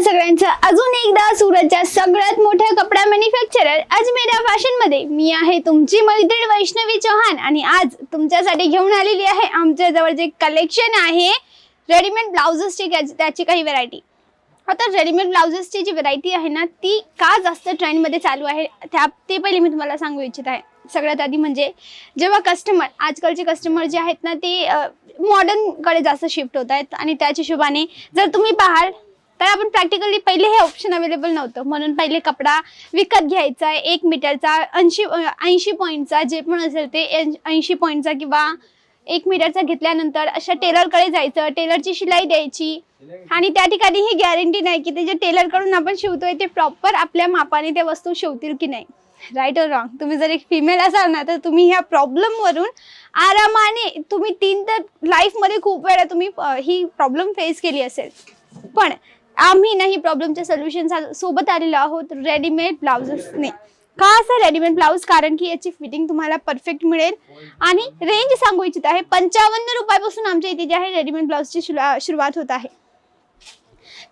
तुम्हा सगळ्यांचं अजून एकदा सुरतच्या सगळ्यात मोठ्या कपडा मॅन्युफॅक्चरर अजमेरा फॅशनमध्ये मी आहे तुमची मैत्रीण वैष्णवी चौहान. आणि आज तुमच्यासाठी घेऊन आलेली आहे आमच्या जवळ जे कलेक्शन आहे रेडीमेड ब्लाउजेसची त्याची काही व्हरायटी आता रेडीमेड ब्लाउजेसची जी व्हरायटी आहे ना ती का जास्त ट्रेंडमध्ये चालू आहे? त्या ते पहिले मी तुम्हाला सांगू इच्छित आहे. सगळ्यात आधी म्हणजे जेव्हा कस्टमर आजकालचे कस्टमर जे आहेत ना ते मॉडर्नकडे जास्त शिफ्ट होत आहेत. आणि त्याच हिशोबाने जर तुम्ही पाहाल तर आपण प्रॅक्टिकली पहिले हे ऑप्शन अवेलेबल नव्हतं. म्हणून पहिले कपडा विकत घ्यायचा एक मीटरचा ऐंशी ऐंशी पॉईंटचा जे पण असेल ते ऐंशी पॉईंटचा किंवा एक मीटरचा घेतल्यानंतर अशा टेलरकडे जायचं. टेलरची शिलाई द्यायची. आणि त्या ठिकाणी ही गॅरंटी नाही की ते जे टेलरकडून आपण शिवतोय ते प्रॉपर आपल्या मापाने त्या वस्तू शिवतील की नाही. राईट और रॉंग तुम्ही जर एक फिमेल असाल ना तर तुम्ही ह्या प्रॉब्लेमवरून आरामाने तुम्ही तीन तर लाईफमध्ये खूप वेळा तुम्ही ही प्रॉब्लेम फेस केली असेल. पण आम्ही ना ही प्रॉब्लेमच्या सोल्युशन सोबत आलेलो आहोत. रेडीमेड ब्लाउजेसने का असं रेडीमेड ब्लाऊज कारण की याची फिटिंग तुम्हाला परफेक्ट मिळेल. आणि रेंज सांगू इच्छित आहे पंचावन्न रुपयापासून आमच्या इथे जे आहे रेडीमेड ब्लाऊजची सुरुवात होत आहे.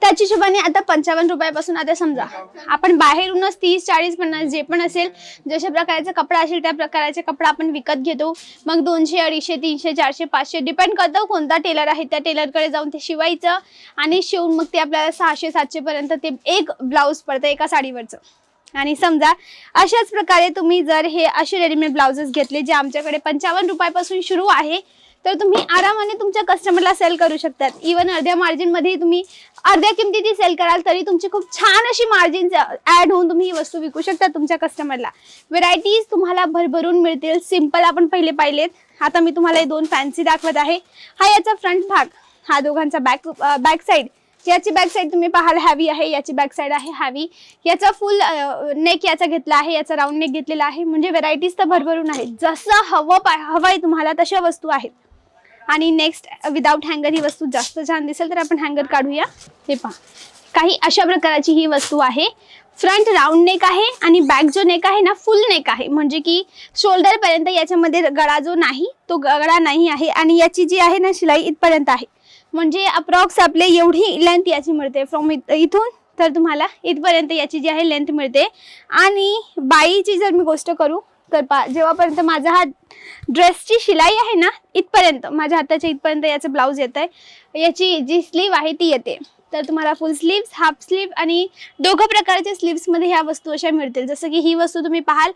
त्याची हिशोबाने आता पंचावन्न रुपयापासून आता समजा आपण बाहेरूनच तीस चाळीस पन्नास जे पण असेल जशा प्रकारचा कपडा असेल त्या प्रकारचे कपडा आपण विकत घेतो. मग दोनशे अडीचशे तीनशे चारशे पाचशे डिपेंड करतो कोणता टेलर आहे त्या टेलरकडे जाऊन ते शिवायचं आणि शिवून मग ते आपल्याला सहाशे सातशे पर्यंत ते एक ब्लाऊज पडतं एका साडीवरचं. आणि समजा अशाच प्रकारे तुम्ही जर हे असे रेडीमेड ब्लाउजेस घेतले जे आमच्याकडे पंचावन्न रुपयापासून सुरू आहे तर तुम्ही आरामाने तुमच्या कस्टमरला सेल करू शकतात. इवन अर्ध्या मार्जिनमध्ये तुम्ही अर्ध्या किमतीची सेल कराल तरी तुमची खूप छान अशी मार्जिन ऍड होऊन तुम्ही ही वस्तू विकू शकता तुमच्या कस्टमरला व्हेरायटीज तुम्हाला भरभरून मिळतील. सिंपल आपण पहिले पाहिलेत. आता मी तुम्हाला हे दोन फॅन्सी दाखवत आहे. हा याचा फ्रंट भाग. हा दोघांचा बॅक बॅक साईड याची बॅक साईड तुम्ही पाहाल हॅवी आहे. याची बॅक साईड आहे हॅवी याचा फुल नेक याचा घेतला आहे. याचा राऊंड नेक घेतलेला आहे. म्हणजे व्हेरायटीज तर भरभरून आहेत. जसं हवं पाय हवं आहे तुम्हाला तशा वस्तू आहेत. आणि नेक्स्ट विदाऊट हँगर ही वस्तू जास्त छान दिसेल तर आपण हँगर काढूया. हे पहा. काही अशा प्रकारची ही वस्तू आहे. फ्रंट राऊंड नेक आहे आणि बॅक जो नेक आहे ना फुल नेक आहे. म्हणजे की शोल्डरपर्यंत याच्यामध्ये गळा जो नाही तो गळा नाही आहे आणि याची जी आहे ना शिलाई इथपर्यंत आहे. म्हणजे अप्रॉक्स आपले एवढी लेंथ याची मिळते फ्रॉम इथून तर तुम्हाला इथपर्यंत याची जी आहे लेंथ मिळते. आणि बाईची जर मी गोष्ट करू तर पा जेव्हापर्यंत माझा हा ड्रेसची शिलाई आहे ना इथपर्यंत माझ्या हाताच्या इथपर्यंत याचं ब्लाऊज येत आहे याची जी स्लीव आहे ती येते. तर तुम्हाला फुल स्लीव्स हाफ स्लीव आणि दोघं प्रकारच्या स्लीव्समध्ये ह्या वस्तू अशा मिळतील. जसं की ही वस्तू तुम्ही पाहाल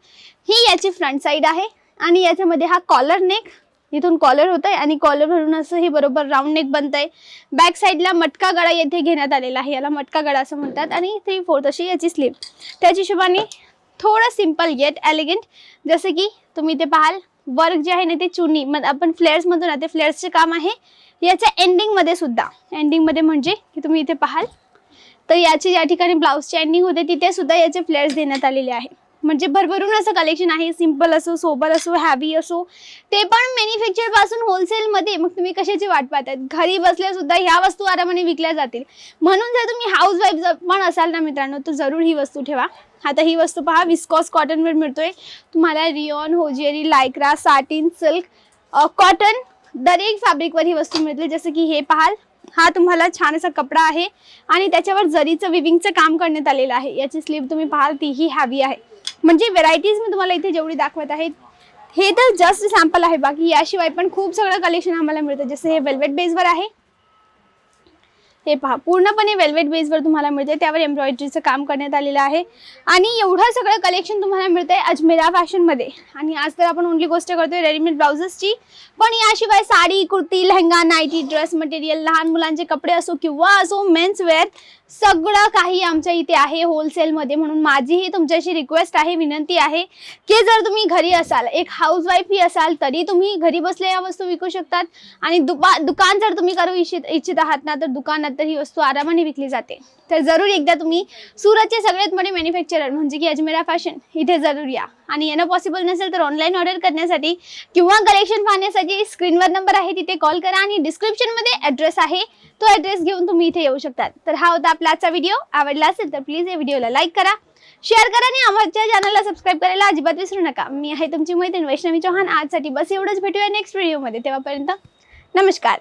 ही याची फ्रंट साईड आहे आणि याच्यामध्ये हा कॉलर नेक इथून कॉलर होत आहे आणि कॉलर भरून असं हे बरोबर राऊंड नेक बनत आहे बॅक साईडला मटका गळा येथे घेण्यात आलेला आहे. याला मटका गळा असं म्हणतात आणि थ्री फोर्थ अशी याची स्लीव त्याच्या हिशोबाने थोडं सिंपल येट एलिगंट जसं की तुम्ही ते पाहाल वर्क जे आहे ना ते चुनी मग आपण फ्लेअर्स म्हणतो ना ते फ्लेअर्सचे काम आहे. याच्या एंडिंगमध्ये सुद्धा. एंडिंगमध्ये म्हणजे की तुम्ही इथे पाहाल तर याची ज्या ठिकाणी ब्लाऊजची एंडिंग होते तिथे सुद्धा याचे फ्लेअर्स देण्यात आलेले आहे. म्हणजे भरभरून असं कलेक्शन आहे. सिंपल असो सोबर असो हॅवी असो ते पण मॅन्युफॅक्चरपासून होलसेलमध्ये मग तुम्ही कशाची वाट पाहतात घरी बसल्या सुद्धा ह्या वस्तू आरामाने विकल्या जातील. म्हणून जर तुम्ही हाऊस वाईफ पण असाल ना मित्रांनो तर जरूर ही वस्तू ठेवा. आता ही वस्तू पहा विस्कॉस कॉटनवर मिळतोय. तुम्हाला rayon hosiery lycra satin silk cotton दरेक फॅब्रिकवर ही वस्तू मिळते जसं की हे पाहाल हा तुम्हाला छान असा कपडा आहे आणि त्याच्यावर जरीचं विविंगचं काम करण्यात आलेलं आहे. याची स्लीव तुम्ही पाहाल तीही हॅवी आहे. म्हणजे व्हेरायटीज मी तुम्हाला इथे जेवढी दाखवत आहे हे तर जस्ट सॅम्पल आहे. बाकी याशिवाय पण खूप सगळं कलेक्शन आम्हाला मिळतं. जसं हे वेल्वेट बेसवर आहे हे पहा पूर्णपणे वेल्वेट बेसवर तुम्हाला मिळते त्यावर एम्ब्रॉयडरीचं काम करण्यात आलेलं आहे. आणि एवढं सगळं कलेक्शन तुम्हाला मिळतंय अजमेरा फॅशनमध्ये आणि आज तर आपण ओनली गोष्ट करतोय रेडीमेड ब्लाउजेसची पण याशिवाय sari kurti lehenga nighty dress material लहान मुलांचे कपडे असो किंवा असो मेन्स वेअर सगळं काही आमच्या इथे आहे होलसेलमध्ये म्हणून माझीही तुमच्याशी रिक्वेस्ट आहे विनंती आहे की जर तुम्ही घरी असाल एक हाऊस वाईफही असाल तरी तुम्ही घरी बसल्या या वस्तू विकू शकतात. आणि दुपा दुकान जर तुम्ही करू इच्छित इच्छित आहात ना तर दुकानात तर ही वस्तू आरामाने विकली जाते. तर जरूर एकदा तुम्ही सुरतचे सगळ्यात मोठे मॅन्युफॅक्चरर म्हणजे की अजमेरा फॅशन इथे जरूर या. आणि येणं पॉसिबल नसेल तर ऑनलाईन ऑर्डर करण्यासाठी किंवा कलेक्शन पाहण्यासाठी स्क्रीनवर नंबर आहे तिथे कॉल करा आणि डिस्क्रिप्शनमध्ये ॲड्रेस आहे. तो ॲड्रेस घेऊन तुम्ही इथे येऊ शकतात. तर हा होता आपला आजचा व्हिडिओ आवडला असेल तर प्लीज या व्हिडिओला लाईक करा. शेअर करा आणि आमच्या चॅनलला सबस्क्राईब करायला अजिबात विसरू नका. मी आहे तुमची मैत्रीण वैष्णवी चौहान. आजसाठी बस एवढंच. भेटूया नेक्स्ट व्हिडिओमध्ये तेव्हापर्यंत नमस्कार.